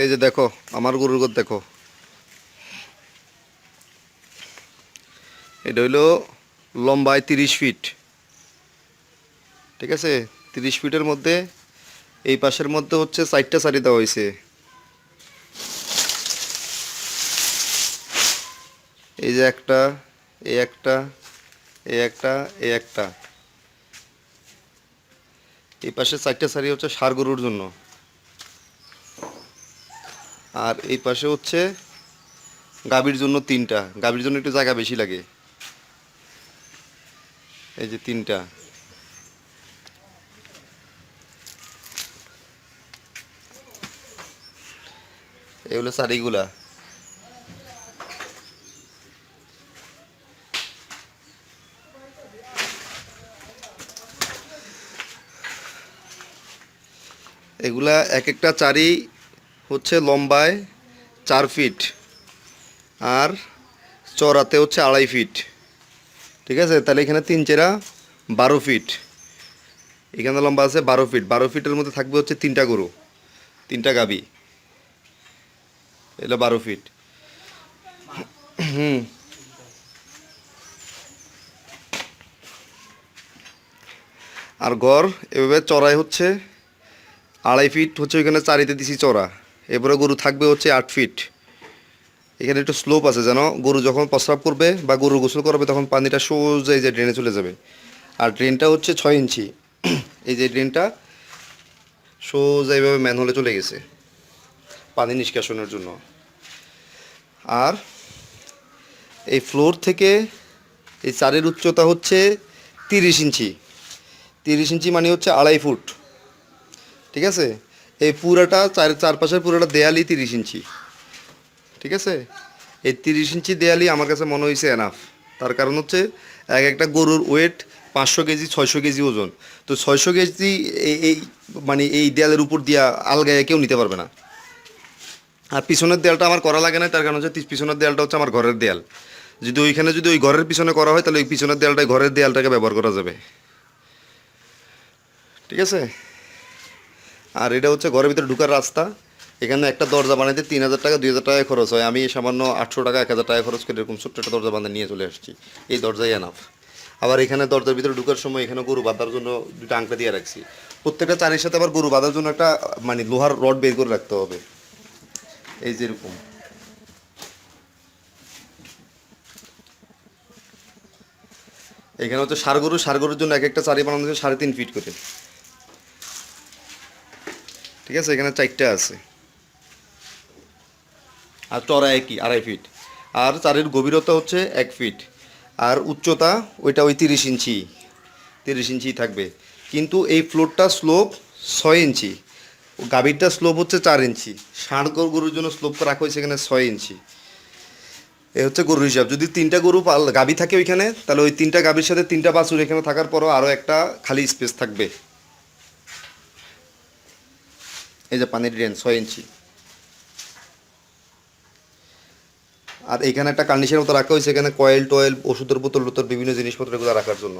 এই যে দেখো, আমার গরুর গোদ দেখো। এটা হইল লম্বায় তিরিশ ফিট। ঠিক আছে? তিরিশ ফিটের মধ্যে, এই পাশের মধ্যে হচ্ছে চারটা সারি দেওয়া হয়েছে এই যে একটা এই একটা এই একটা এই একটা। এই পাশে চারটা সারি হচ্ছে সার গরুর জন্য। আর এই পাশে হচ্ছে গাভীর জন্য তিনটা। গাভীর জন্য একটু জায়গা বেশি লাগে। এই যে তিনটা। এগুলো সারিগুলা এগুলা এক একটা চারি হচ্ছে লম্বায় চার ফিট আর চড়াতে হচ্ছে আড়াই ফিট। ঠিক আছে? তাহলে এখানে তিন চেরা বারো ফিট। এখানে লম্বা আছে বারো ফিট। বারো ফিটের মধ্যে থাকবে হচ্ছে তিনটা গরু, তিনটা গাবি। এগুলো বারো ফিট। হুম। আর গড় এভাবে চড়াই হচ্ছে আড়াই ফিট হচ্ছে ওইখানে চারিতে দিছি চড়া এরপরে গরু থাকবে হচ্ছে আট ফিট এখানে একটু স্লোপ আছে যেন গরু যখন প্রস্রাব করবে বা গরু গোসল করবে তখন পানিটা সোজা এই যে ড্রেনে চলে যাবে। আর ড্রেনটা হচ্ছে ছয় ইঞ্চি। এই যে ড্রেনটা সোজা এইভাবে ম্যানহোলে চলে গেছে পানি নিষ্কাশনের জন্য। আর এই ফ্লোর থেকে এই চারের উচ্চতা হচ্ছে তিরিশ ইঞ্চি। তিরিশ ইঞ্চি মানে হচ্ছে আড়াই ফুট। ঠিক আছে? এই পুরাটা চার চারপাশের পুরোটা দেয়ালই তিরিশ ইঞ্চি। ঠিক আছে? এই তিরিশ ইঞ্চি দেয়ালই আমার কাছে মনে হয়েছে এনাফ তার কারণ হচ্ছে এক একটা গরুর ওয়েট পাঁচশো কেজি, ছয়শো কেজি ওজন। তো ছয়শো কেজি এই মানে এই দেয়ালের উপর দিয়া আলগায় কেউ নিতে পারবে না। আর পিছনের দেয়ালটা আমার করা লাগে না, তার কারণ হচ্ছে পিছনের দেয়ালটা হচ্ছে আমার ঘরের দেয়াল। যদি ওইখানে যদি ওই ঘরের পিছনে করা হয়, তাহলে ওই পিছনের দেয়ালটাই ঘরের দেয়ালটাকে ব্যবহার করা যাবে। ঠিক আছে? আর এটা হচ্ছে ঘরের ভিতরে ঢুকার রাস্তা। এখানে একটা দরজা বানাইতে তিন হাজার টাকা, দুই হাজার টাকা খরচ হয়। আমি সামান্য আটশো টাকা, এক হাজার টাকা খরচ করে এরকম ছোট্ট একটা দরজা বানিয়ে নিয়ে চলে আসছি। এই দরজাই এনাফ আবার এখানে দরজার ভিতরে ঢুকার সময় এখানে গরু বাঁধার জন্য দুটো আংটা দিয়ে রাখছি। প্রত্যেকটা চারির সাথে আবার গরু বাঁধার জন্য একটা মানে লোহার রড বের করে রাখতে হবে। এই যে এরকম। এখানে হচ্ছে সার গরু, সার গরুর জন্য এক একটা চারি বানানো হচ্ছে সাড়ে তিন ফিট করে। ঠিক আছে? এখানে চারটা আছে। আর চড়া একই আড়াই ফিট আর চারের গভীরতা হচ্ছে এক ফিট আর উচ্চতা ওইটা ওই তিরিশ ইঞ্চি। তিরিশ ইঞ্চি থাকবে। কিন্তু এই ফ্লোরটা স্লোপ ছয় ইঞ্চি। গাভীরটা স্লোপ হচ্ছে চার ইঞ্চি। ষাঁড় গরু- গরুর জন্য স্লোপ রাখা হয়েছে এখানে ছয় ইঞ্চি। এ হচ্ছে গরুর হিসাব। যদি তিনটা গরু গাভী থাকে ওইখানে, তাহলে ওই তিনটা গাভীর সাথে তিনটা বাছুর এখানে থাকার পরও আরও একটা খালি স্পেস থাকবে। এই যে পানির ড্রেন ছয় ইঞ্চি। আর এখানে একটা কন্ডিশনের মতো রাখা হয়েছে, এখানে কয়েল টয়েল ওষুধের বোতল বোতল, বিভিন্ন জিনিসপত্র এগুলো রাখার জন্য।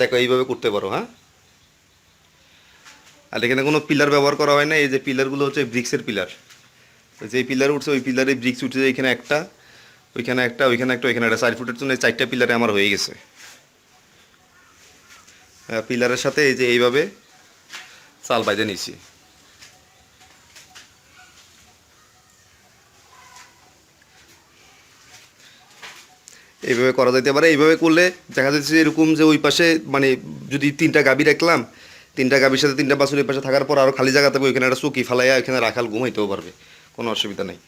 দেখো, এইভাবে করতে পারো হ্যাঁ? আর এখানে কোনো পিলার ব্যবহার করা হয় না, এই যে পিলারগুলো হচ্ছে ব্রিক্সের পিলার যে পিলার উঠছে, ওই পিলারে ব্রিক্স উঠছে, এখানে একটা, ওইখানে একটা ওইখানে একটা ওইখানে একটা। চার ফুটের জন্য চারটা পিলারে আমার হয়ে গেছে। পিলারের সাথে এই যে এইভাবে চাল বাইদে নিয়েছি এইভাবে করা যাইতে পারে। এইভাবে করলে দেখা যাচ্ছে এরকম যে ওই পাশে মানে যদি তিনটা গাবি রাখলাম, তিনটা গাবির সাথে তিনটা এই পাশে থাকার পর আরও খালি জায়গা থাকবে, ওইখানে একটা চুকি ফালাইয়া ওইখানে রাখাল ঘুমাইতেও পারবে। কোনো অসুবিধা নেই।